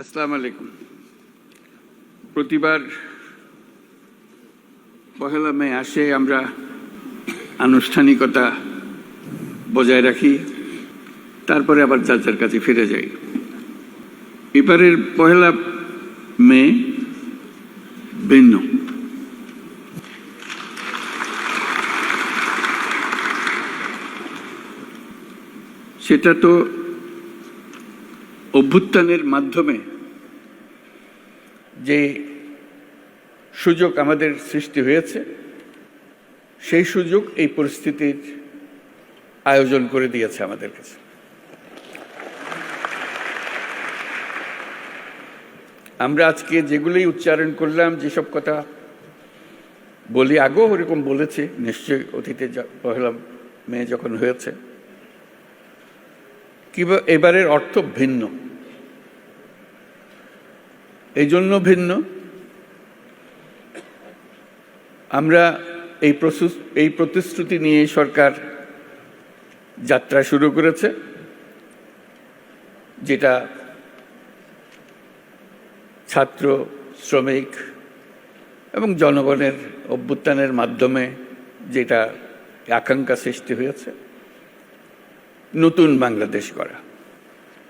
আসসালামু আলাইকুম। প্রতিবার পহেলা মে আসে আমরা আনুষ্ঠানিকতা বজায় রাখি, তারপরে আবার যার যার কাছে ফিরে যাই। এবারের পহেলা মে ভিন্ন। সেটা তো অভ্যুত্থানের মাধ্যমে যে সুযোগ আমাদের সৃষ্টি হয়েছে, সেই সুযোগ এই পরিস্থিতির আয়োজন করে দিয়েছে আমাদের কাছে। আমরা আজকে যেগুলোই উচ্চারণ করলাম, যেসব কথা বলি, আগেও ওরকম বলেছে, নিশ্চয়ই অতীতে পহেলা মে যখন হয়েছে, কিংবা এবারের অর্থ ভিন্ন। এই জন্য ভিন্ন। আমরা এই এই প্রতিশ্রুতি নিয়ে সরকার যাত্রা শুরু করেছে, যেটা ছাত্র, শ্রমিক এবং জনগণের অভ্যুত্থানের মাধ্যমে যেটা আকাঙ্ক্ষা সৃষ্টি হয়েছে, নতুন বাংলাদেশ করা